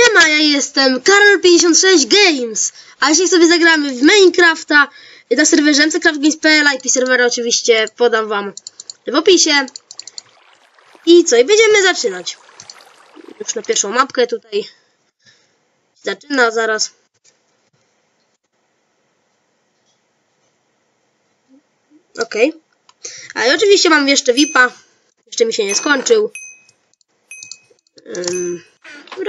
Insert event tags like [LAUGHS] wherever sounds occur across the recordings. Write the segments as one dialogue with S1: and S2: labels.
S1: Siema, ja jestem Karol56 Games, a dzisiaj sobie zagramy w Minecrafta na serwerze mccraftgames.pl, IP serwera oczywiście podam wam w opisie. I co, i będziemy zaczynać. Już na pierwszą mapkę tutaj zaczyna zaraz. Okej. Okay. A i oczywiście mam jeszcze VIPa, jeszcze mi się nie skończył. Um,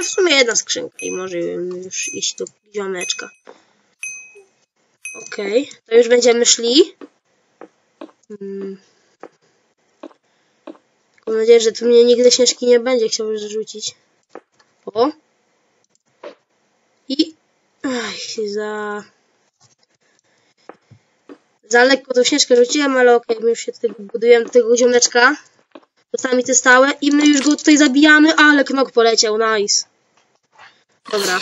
S1: Dobra, w sumie jedna skrzynka i może już iść do ziomeczka. Okej, okay, to już będziemy szli. Hmm. Mam nadzieję, że tu mnie nigdy śnieżki nie będzie chciał rzucić. O! I... Ach, za... Za lekko tą śnieżkę rzuciłem, ale okej, okay, my już się tutaj budujemy do tego ziomeczka. Czasami te stałe i my już go tutaj zabijamy, ale knok poleciał, nice. Dobra,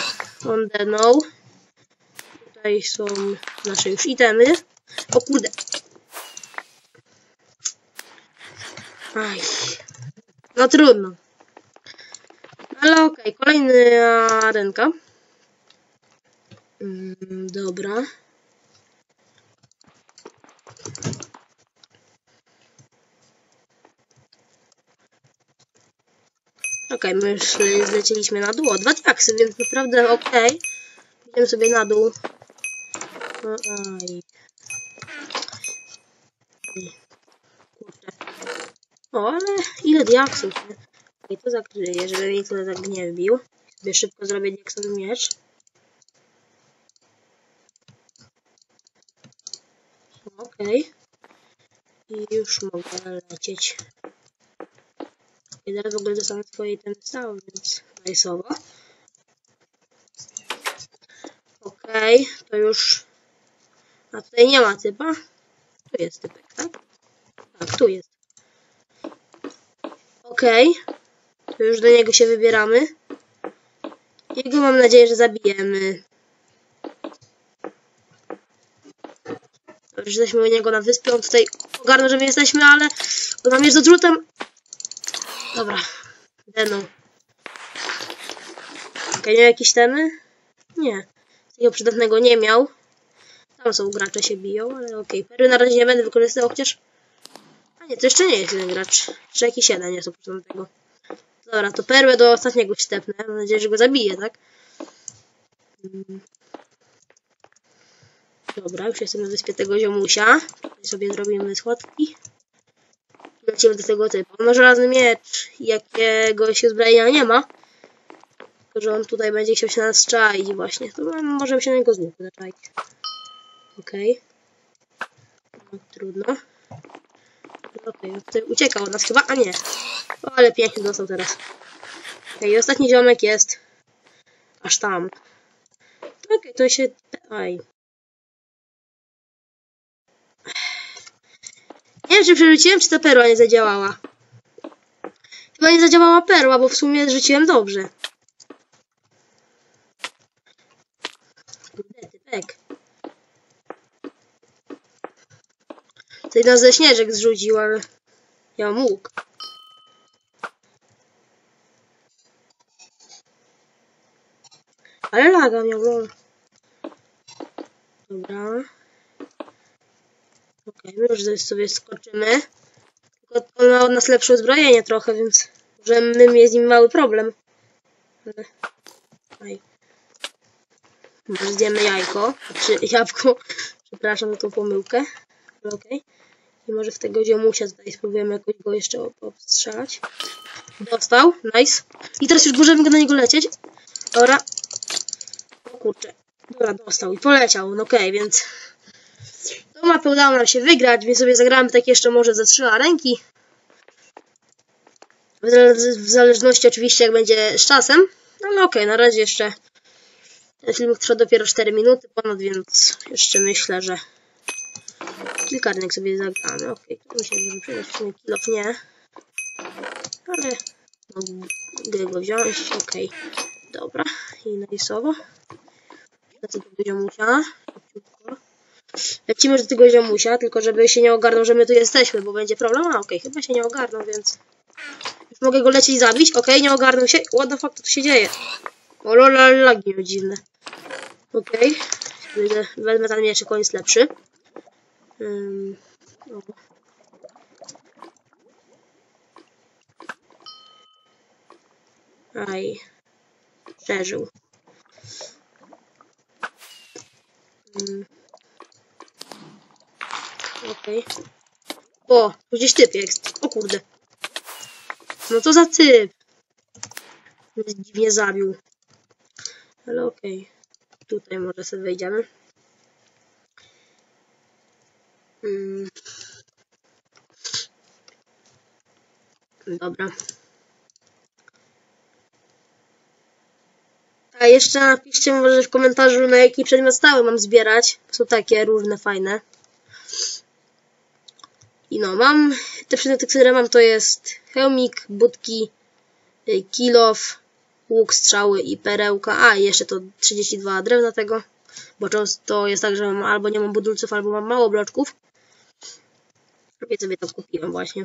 S1: on denął. Tutaj są nasze już itemy. O kurde. Aj. No trudno. Ale okej, okay, kolejna ręka. Mm, dobra. Okej, okay, my już zlecieliśmy na dół. O, dwa taksy, więc naprawdę okej. Okay. Idziemy sobie na dół. No, aj. Kurczę. O, ale ile diaksów. Okay, to zakryję, żeby mi tyle tak nie wbił. Sobie szybko zrobię diaksowy miecz. Okej. I już mogę lecieć. I zaraz w ogóle dostanę swoje ten cały, więc najsowo. Okej, to już... A tutaj nie ma typa. Tu jest typek, tak? Tak, tu jest. Okej. To już do niego się wybieramy. Jego mam nadzieję, że zabijemy. Dobrze, jesteśmy u niego na wyspie. On tutaj ogarnął, że my jesteśmy, ale on nam jest odrzutem. Dobra, Deno. Okej, miał jakieś temy? Nie. Tego przydatnego nie miał. Tam są gracze się biją, ale okej. Perły na razie nie będę wykorzystywał, chociaż... A nie, to jeszcze nie jest jeden gracz. Jeszcze jakiś jeden jest oprócz tego. Dobra, to perłę do ostatniego stepnę. Mam nadzieję, że go zabije, tak? Dobra, już jestem na wyspie tego ziomusia. Tutaj sobie zrobimy schodki lecimy do tego typu. Ma żelazny miecz, jakiegoś uzbrojenia nie ma. Tylko, że on tutaj będzie chciał się nas czaić właśnie. To możemy się na niego z łuku zaczaić. Okej. Okay. No, trudno. Okej, okay, tutaj uciekał od nas chyba, a nie. O, ale pięknie dostał teraz. Okej, okay, ostatni ziomek jest aż tam. Okej, okay, to się... Aj, wiem, czy przerzuciłem, czy ta perła nie zadziałała. Chyba nie zadziałała perła, bo w sumie rzuciłem dobrze. Typek. Tutaj nas ze śnieżek zrzucił, ale ja mógł. Ale laga miał, Dobra. Okej, okay, my już sobie skoczymy. Tylko on ma od nas lepsze uzbrojenie trochę, więc możemy mieć z nim mały problem. Aj. Może zjemy jajko, czy jabłko. [LAUGHS] Przepraszam za tą pomyłkę. Okej. Okay. I może w tego ziomusia tutaj spróbujemy jakoś go jeszcze obstrzelać. Dostał, nice. I teraz już możemy go na niego lecieć. Dobra. O kurczę. Dobra, dostał i poleciał. No okej, okay, więc Tą mapę udało nam się wygrać, więc sobie zagramy tak jeszcze może ze trzy ręki. W zależności oczywiście jak będzie z czasem. Ale okej, okay, na razie jeszcze ten filmik trwa dopiero 4 minuty ponad, więc jeszcze myślę, że kilka rynek sobie zagramy. Okej, okay, się może przydać, w sumie nie. Ale mogę go wziąć, okej. Okay. Dobra, i narysowo. Lecę do poziomu Lecimy do tego ziomusia, tylko żeby się nie ogarnął, że my tu jesteśmy, bo będzie problem. A, okej, okay, chyba się nie ogarnął, więc... Już mogę go lecieć zabić. Okej, okay, nie ogarnął się. What the fuck, to tu się dzieje? O lola, lagi. Okej. Okay. Wezmę ten on jest lepszy. Um, o. Aj. Przeżył. Um. Okej. Okay. O, gdzieś typ jest. O kurde. No to za typ. Dziwnie zabił. Ale okej. Okay. Tutaj może sobie wejdziemy. Hmm. Dobra. A jeszcze napiszcie może w komentarzu, na jaki przedmiot stały mam zbierać. Są takie różne, fajne. No, mam te przedmioty, które mam, to jest hełmik, budki, kilof, łuk, strzały i perełka. A, jeszcze to 32 drewna tego, bo często jest tak, że mam, albo nie mam budulców, albo mam mało bloczków. Prawie sobie to kupiłem właśnie.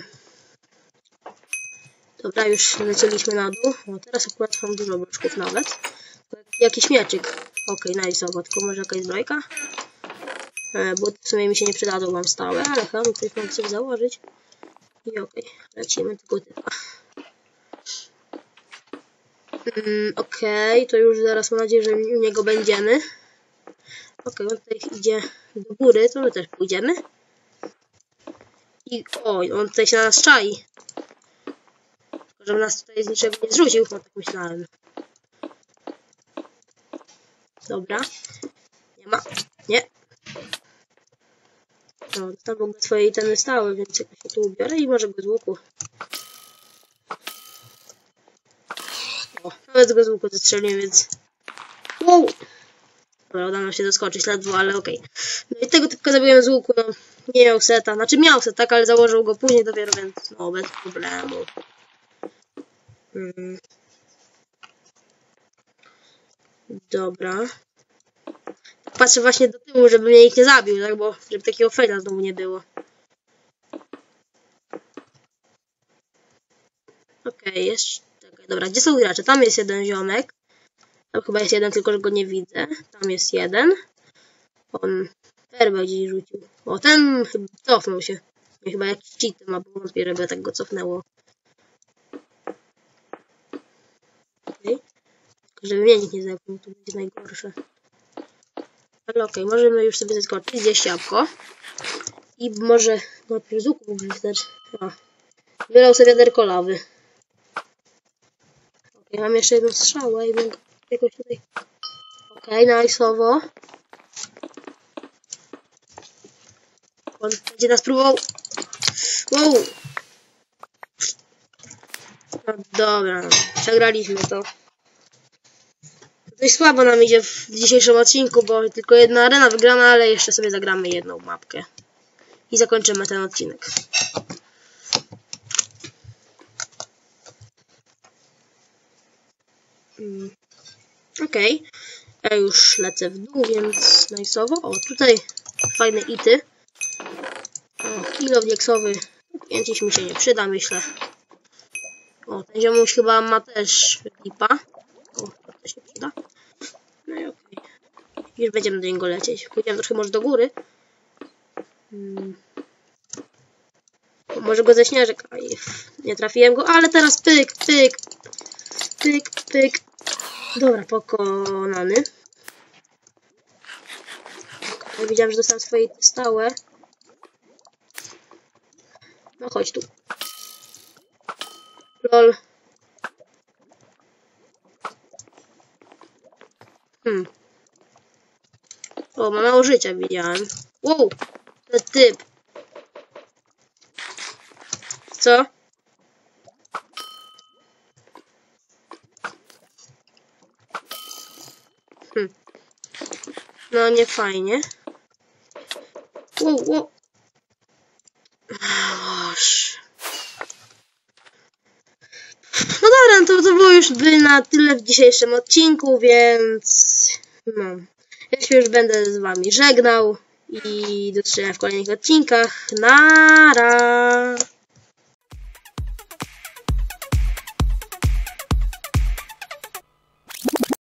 S1: Dobra, już lecieliśmy na dół. No, teraz akurat mam dużo bloczków nawet. Jakiś mieczyk. Okej, okay, nice, tylko może jakaś zbrojka? E, bo w sumie mi się nie przydadzą, mam stałe, ale chyba ktoś mogę sobie założyć. I okej, okay, lecimy tego typa. Mm, okej, okay, to już zaraz mam nadzieję, że u niego będziemy. Okej, okay, on tutaj idzie do góry, to my też pójdziemy. I oj, on tutaj się na nas czai. Żeby nas tutaj z niczego nie zrzucił, no tak myślałem. Dobra. Nie ma. Nie. No, tam w ogóle swoje itemy stały, więc jakoś się tu ubiorę i może go z łuku. O, nawet go z łuku zestrzeliłem, więc... Wow! Dobra, udało nam się doskoczyć ledwo, ale okej. Okay. No i tego typka zabiłem z łuku, no. Nie miał seta. Znaczy miał set, tak, ale założył go później dopiero, więc no, bez problemu. Hmm. Dobra. Patrzę właśnie do tyłu, żeby mnie ich nie zabił, tak, bo żeby takiego fejla znowu nie było. Okej, okay, jest... Okay, dobra, gdzie są gracze? Tam jest jeden ziomek. Tam chyba jest jeden, tylko że go nie widzę. Tam jest jeden. On perbę gdzieś rzucił. O, ten chyba cofnął się. I chyba jakiś cheat ma, bo wątpię, żeby tak go cofnęło. Okay. Żeby mnie nikt nie zepnął, to będzie najgorsze. Ale okej, okay, możemy już sobie zeskoczyć, zjeść jabłko. I może najpierw z łuku mógłbym wstać. Wylał sobie wiaderko lawy. Okej, okay, mam jeszcze jedną strzałę i mogę jakoś tutaj... Okej, okay, nice'owo. On będzie nas próbował... Wow! No dobra, przegraliśmy to. Dość słabo nam idzie w dzisiejszym odcinku, bo tylko jedna arena wygrana, ale jeszcze sobie zagramy jedną mapkę. I zakończymy ten odcinek. Hmm. Okej. Okay. Ja już lecę w dół, więc najsowo. O, tutaj fajne ity. O, kilo dieksowy. Więcej mi się nie przyda, myślę. O, ten ziomuś chyba ma też lipa. O, to się przyda. No i okej. Okay. Już będziemy do niego lecieć. Pójdziemy trochę może do góry. Hmm. może go ze śnieżek. Aj, nie trafiłem go, ale teraz pyk, pyk. Pyk, pyk. Dobra, pokonany. Widziałem, że dostałem swoje stałe. No chodź tu. Lol. Hmm. O, ma mało życia, widziałem. Wow! To typ. Co? Hmm. No, nie fajnie. Wow, wow. No dobra, no to, to było już by na tyle w dzisiejszym odcinku, więc no. Ja się już będę z wami żegnał i do zobaczenia w kolejnych odcinkach. Nara!